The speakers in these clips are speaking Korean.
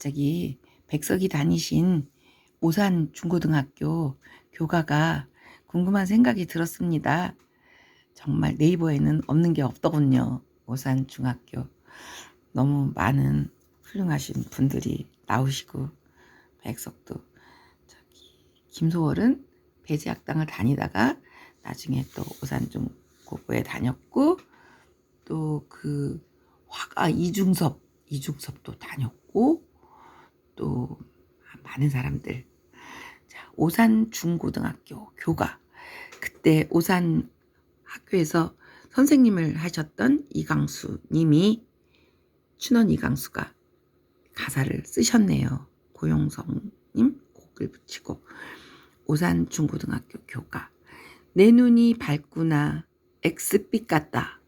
갑자기 백석이 다니신 오산 중고등학교 교가가 궁금한 생각이 들었습니다. 정말 네이버에는 없는 게 없더군요. 오산 중학교. 너무 많은 훌륭하신 분들이 나오시고 백석도 저기 김소월은 배제학당을 다니다가 나중에 또 오산 중고고에 다녔고 또 그 화가 이중섭 이중섭도 다녔고 또 많은 사람들. 자 오산 중고등학교 교가 그때 오산 학교에서 선생님을 하셨던 이강수 님이 춘원 이강수가 가사를 쓰셨네요. 고용성님 곡을 붙이고. 오산 중고등학교 교가 내 눈이 밝구나. 엑스빛 같다.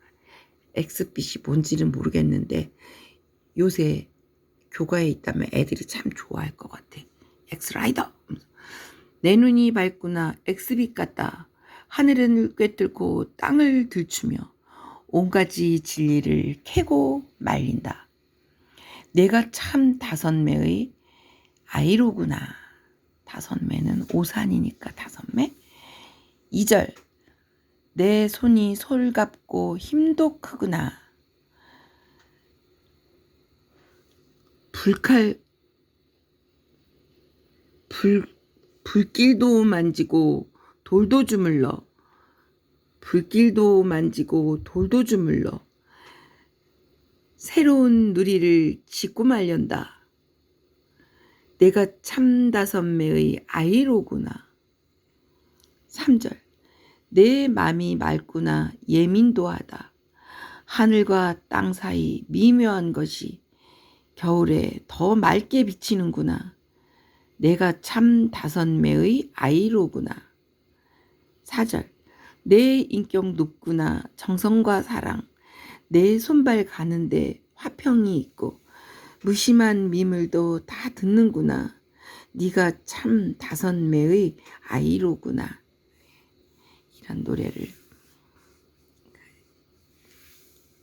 엑스빛이 뭔지는 모르겠는데 요새 교가에 있다면 애들이 참 좋아할 것 같아. 엑스라이더. 내 눈이 밝구나 엑스빛 같다. 하늘을 꿰뚫고 땅을 들추며 온가지 진리를 캐고 말린다. 내가 참 다섯매의 아이로구나. 다섯매는 오산이니까 다섯매. 2절 내 손이 솔갑고 힘도 크구나. 불칼 불 불길도 만지고 돌도 주물러 불길도 만지고 돌도 주물러 새로운 누리를 짓고 말련다. 내가 참다섯매의 아이로구나. 3절 내 맘이 맑구나 예민도 하다. 하늘과 땅 사이 미묘한 것이 겨울에 더 맑게 비치는구나. 내가 참 다섯매의 아이로구나. 4절 내 인격 높구나 정성과 사랑 내 손발 가는데 화평이 있고 무심한 미물도 다 듣는구나. 네가 참 다섯매의 아이로구나. 이런 노래를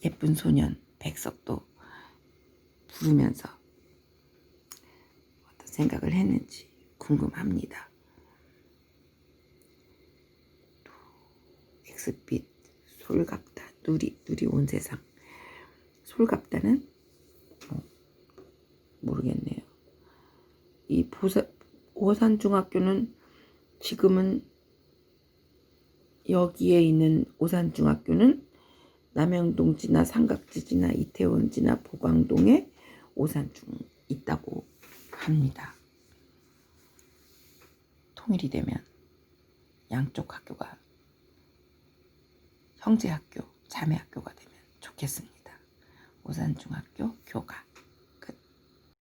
예쁜 소년 백석도 부르면서 어떤 생각을 했는지 궁금합니다. 또 엑스빛 솔갑다 누리 누리 온 세상 솔갑다는 어, 모르겠네요. 이 보사, 오산 중학교는 지금은 여기에 있는 오산 중학교는 남영동 지나 삼각지 지나 이태원 지나 보광동에 오산중 있다고 합니다. 통일이 되면 양쪽 학교가 형제 학교, 자매 학교가 되면 좋겠습니다. 오산중학교 교가